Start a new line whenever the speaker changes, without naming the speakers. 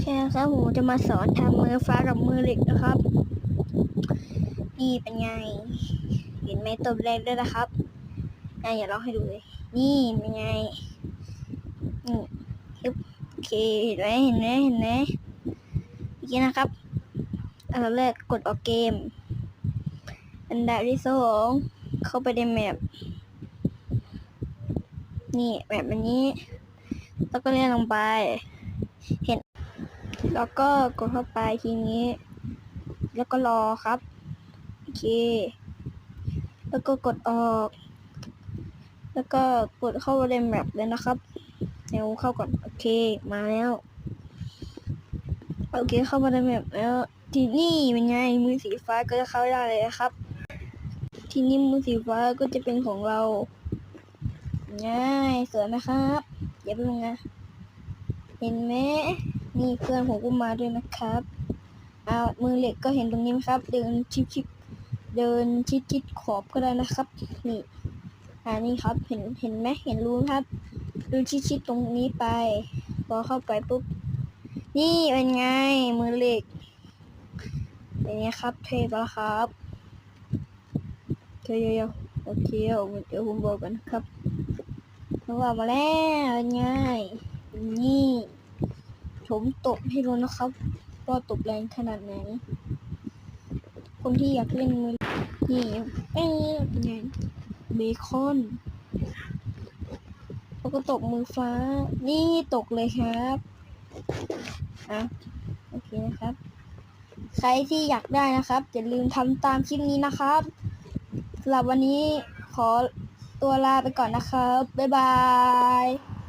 เคครับผมจะมาสอนทำมือฟ้ากับมือเหล็กนะครับ นี่เป็นไง เห็นไหมตบแรงด้วยนะครับอะอย่าลองให้ดูเลย นี่เป็นไง นี่โอเคเห็นไหมเห็นไหมเห็นไหมเมื่อกี้นะครับอันดับแรกกดออกเกม อันดับที่สองเข้าไปในแมปนี่แมปอันนี้ แล้วก็เลื่อนลงไป เห็น แล้วก็กดเข้าไปทีนี้ แล้วก็รอครับ โอเค แล้วก็กดออก แล้วก็กดเข้าในแมปเลยนะครับเดี๋ยวเข้าก่อนโอเคมาแล้วโอเคเข้ามาในแมปแล้ว ทีนี่เป็นไงมือสีฟ้าก็จะเข้าได้เลยนะครับ ทีนี้มือสีฟ้าก็จะเป็นของเราง่ายสวยไหมครับอย่าไปงนะเห็นไหม นี่เพื่อนผมก็มาด้วยนะครับเอามือเหล็กก็เห็นตรงนี้ไหมครับ เดินชิดชิดเดินชิดชิดขอบก็ได้นะครับ นี่อ่านี่ครับเห็นเห็นไหมเห็นรูไหมครับดินชิดชิดตรงนี้ไป พอเข้าไปปุ๊บ นี่เป็นไงมือเหล็กเป็นไงครับ เทปะครับเดี๋ยวๆโอเคเดี๋ยวผมบอกกันนะครับผมบอกมาแล้วเป็นไงนี่ ผมตบให้รู้นะครับว่าตบแรงขนาดไหน คนที่อยากเล่นมือนี่เอ๊ะเป็นไงเบคอนแล้วก็ตบมือฟ้า นี่ตกเลยครับอะโอเคนะครับ ใครที่อยากได้นะครับอย่าลืมทำตามคลิปนี้นะครับสำหรับวันนี้ขอตัวลาไปก่อนนะครับ บ๊ายบาย